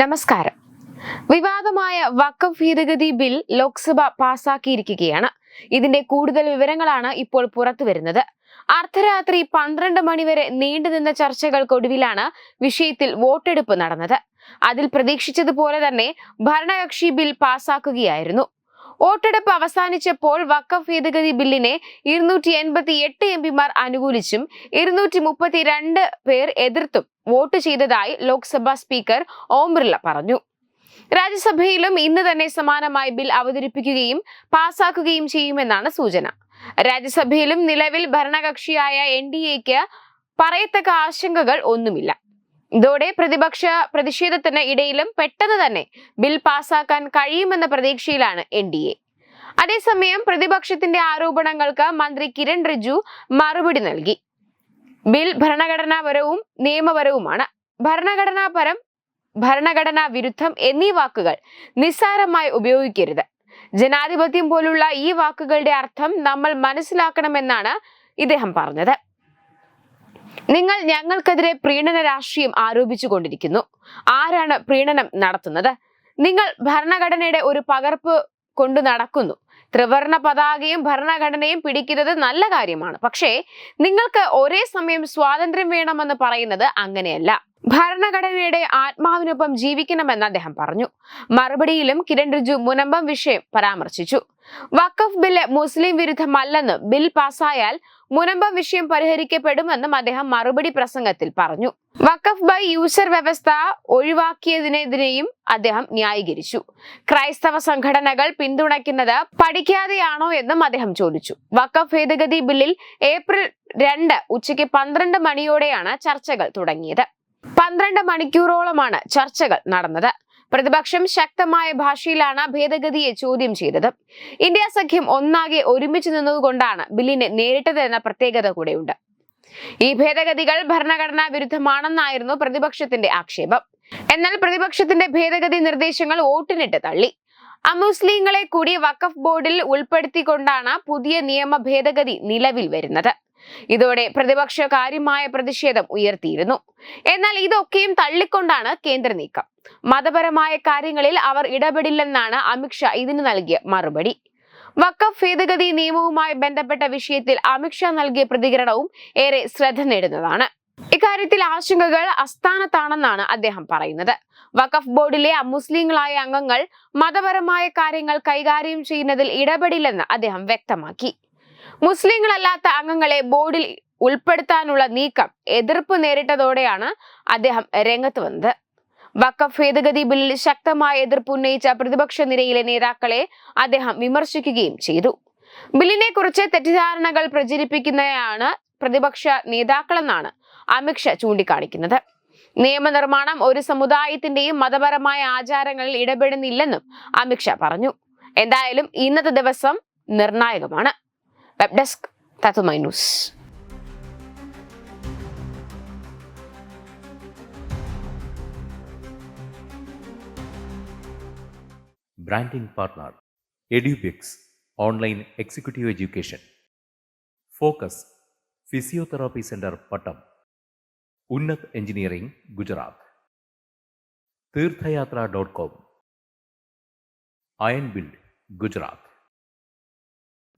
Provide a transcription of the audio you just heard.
നമസ്കാരം. വിവാദമായ വഖഫ് ഭേദഗതി ബിൽ ലോക്സഭ പാസാക്കിയിരിക്കുകയാണ്. ഇതിന്റെ കൂടുതൽ വിവരങ്ങളാണ് ഇപ്പോൾ പുറത്തു വരുന്നത്. അർദ്ധരാത്രി പന്ത്രണ്ട് മണിവരെ നീണ്ടുനിന്ന ചർച്ചകൾക്കൊടുവിലാണ് വിഷയത്തിൽ വോട്ടെടുപ്പ് നടന്നത്. അതിൽ പ്രതീക്ഷിച്ചതുപോലെ തന്നെ ഭരണകക്ഷി ബിൽ പാസാക്കുകയായിരുന്നു. വോട്ടെടുപ്പ് അവസാനിച്ചപ്പോൾ വഖഫ് ഭേദഗതി ബില്ലിനെ ഇരുന്നൂറ്റി എൺപത്തി എട്ട് എം പിമാർ അനുകൂലിച്ചും ഇരുന്നൂറ്റി മുപ്പത്തി രണ്ട് പേർ എതിർത്തും. വോട്ട് ചെയ്തതായി ലോക്സഭാ സ്പീക്കർ ഓം ബിർള പറഞ്ഞു. രാജ്യസഭയിലും ഇന്ന് തന്നെ സമാനമായ ബിൽ അവതരിപ്പിക്കുകയും പാസാക്കുകയും ചെയ്യുമെന്നാണ് സൂചന. രാജ്യസഭയിലും നിലവിൽ ഭരണകക്ഷിയായ എൻ ഡി എക്ക് പറയത്തക്ക ആശങ്കകൾ ഒന്നുമില്ല. ഇതോടെ പ്രതിപക്ഷ പ്രതിഷേധത്തിന് ഇടയിലും പെട്ടെന്ന് തന്നെ ബിൽ പാസാക്കാൻ കഴിയുമെന്ന പ്രതീക്ഷയിലാണ് എൻ ഡി എ. അതേസമയം പ്രതിപക്ഷത്തിന്റെ ആരോപണങ്ങൾക്ക് മന്ത്രി കിരൺ റിജു മറുപടി നൽകി. ബിൽ ഭരണഘടനാപരവും നിയമപരവുമാണ്. ഭരണഘടനാപരം ഭരണഘടനാ വിരുദ്ധം എന്നീ വാക്കുകൾ നിസ്സാരമായി ഉപയോഗിക്കരുത്. ജനാധിപത്യം പോലുള്ള ഈ വാക്കുകളുടെ അർത്ഥം നമ്മൾ മനസ്സിലാക്കണമെന്നാണ് ഇദ്ദേഹം പറഞ്ഞത്. നിങ്ങൾ ഞങ്ങൾക്കെതിരെ പ്രീണന രാഷ്ട്രീയം ആരോപിച്ചു കൊണ്ടിരിക്കുന്നു. ആരാണ് പ്രീണനം നടത്തുന്നത്? നിങ്ങൾ ഭരണഘടനയുടെ ഒരു പകർപ്പ് കൊണ്ടു നടക്കുന്നു. ത്രിവർണ പതാകയും ഭരണഘടനയും പിടിക്കുന്നത് നല്ല കാര്യമാണ്. പക്ഷേ നിങ്ങൾക്ക് ഒരേ സമയം സ്വാതന്ത്ര്യം വേണമെന്ന് പറയുന്നത് അങ്ങനെയല്ല. ഭരണഘടനയുടെ ആത്മാവിനൊപ്പം ജീവിക്കണമെന്ന് അദ്ദേഹം പറഞ്ഞു. മറുപടിയിലും കിരൺ റിജു മുനമ്പം വിഷയം പരാമർശിച്ചു. വഖഫ് ബില്ല് മുസ്ലിം വിരുദ്ധമല്ലെന്ന് ബിൽ പാസ്സായാൽ മുനമ്പം വിഷയം പരിഹരിക്കപ്പെടുമെന്നും അദ്ദേഹം മറുപടി പ്രസംഗത്തിൽ പറഞ്ഞു. വഖഫ് ബൈ യൂസർ വ്യവസ്ഥ ഒഴിവാക്കിയതിനെതിരെയും അദ്ദേഹം ന്യായീകരിച്ചു. ക്രൈസ്തവ സംഘടനകൾ പിന്തുണയ്ക്കുന്നത് പഠിക്കാതെയാണോ എന്നും അദ്ദേഹം ചോദിച്ചു. വഖഫ് ഭേദഗതി ബില്ലിൽ ഏപ്രിൽ രണ്ട് ഉച്ചയ്ക്ക് പന്ത്രണ്ട് മണിയോടെയാണ് ചർച്ചകൾ തുടങ്ങിയത്. പന്ത്രണ്ട് മണിക്കൂറോളമാണ് ചർച്ചകൾ നടന്നത്. പ്രതിപക്ഷം ശക്തമായ ഭാഷയിലാണ് ഭേദഗതിയെ ചോദ്യം ചെയ്തത്. ഇന്ത്യ സഖ്യം ഒന്നാകെ ഒരുമിച്ച് നിന്നതുകൊണ്ടാണ് ബില്ലിനെ നേരിട്ടത് എന്ന പ്രത്യേകത കൂടെയുണ്ട്. ഈ ഭേദഗതികൾ ഭരണഘടനാ വിരുദ്ധമാണെന്നായിരുന്നു പ്രതിപക്ഷത്തിന്റെ ആക്ഷേപം. എന്നാൽ പ്രതിപക്ഷത്തിന്റെ ഭേദഗതി നിർദ്ദേശങ്ങൾ വോട്ടിനിട്ട് തള്ളി. അമുസ്ലിങ്ങളെ കൂടി വഖഫ് ബോർഡിൽ ഉൾപ്പെടുത്തിക്കൊണ്ടാണ് പുതിയ നിയമ ഭേദഗതി നിലവിൽ വരുന്നത്. ഇതോടെ പ്രതിപക്ഷ കാര്യമായ പ്രതിഷേധം ഉയർത്തിയിരുന്നു. എന്നാൽ ഇതൊക്കെയും തള്ളിക്കൊണ്ടാണ് കേന്ദ്ര നീക്കം. മതപരമായ കാര്യങ്ങളിൽ അവർ ഇടപെടില്ലെന്നാണ് അമിത്ഷാ ഇതിന് നൽകിയ മറുപടി. വക്കഫ് ഭേദഗതി നിയമവുമായി ബന്ധപ്പെട്ട വിഷയത്തിൽ അമിത്ഷാ നൽകിയ പ്രതികരണവും ഏറെ ശ്രദ്ധ നേടുന്നതാണ്. ഇക്കാര്യത്തിൽ ആശങ്കകൾ അസ്ഥാനത്താണെന്നാണ് അദ്ദേഹം പറയുന്നത്. വഖഫ് ബോർഡിലെ അമുസ്ലിങ്ങളായ അംഗങ്ങൾ മതപരമായ കാര്യങ്ങൾ കൈകാര്യം ചെയ്യുന്നതിൽ ഇടപെടില്ലെന്ന് അദ്ദേഹം വ്യക്തമാക്കി. മുസ്ലിങ്ങളല്ലാത്ത അംഗങ്ങളെ ബോർഡിൽ ഉൾപ്പെടുത്താനുള്ള നീക്കം എതിർപ്പ് നേരിട്ടതോടെയാണ് അദ്ദേഹം രംഗത്ത് വന്നത്. വക്കഫ് ഭേദഗതി ബില്ലിൽ ശക്തമായ എതിർപ്പ് ഉന്നയിച്ച പ്രതിപക്ഷ നിരയിലെ നേതാക്കളെ അദ്ദേഹം വിമർശിക്കുകയും ചെയ്തു. ബില്ലിനെ കുറിച്ച് തെറ്റിദ്ധാരണകൾ പ്രചരിപ്പിക്കുന്നതാണ് പ്രതിപക്ഷ നേതാക്കളെന്നാണ് അമിത്ഷാ ചൂണ്ടിക്കാണിക്കുന്നത്. നിയമനിർമ്മാണം ഒരു സമുദായത്തിന്റെയും മതപരമായ ആചാരങ്ങളിൽ ഇടപെടുന്നില്ലെന്നും അമിത്ഷാ പറഞ്ഞു. എന്തായാലും ഇന്നത്തെ ദിവസം നിർണായകമാണ്. വെബ് ഡെസ്ക് തത്തുമൈ news branding partner Edubix online executive education focus physiotherapy centre Pattom Unnat engineering Gujarat Tirthayatra dot com iron build Gujarat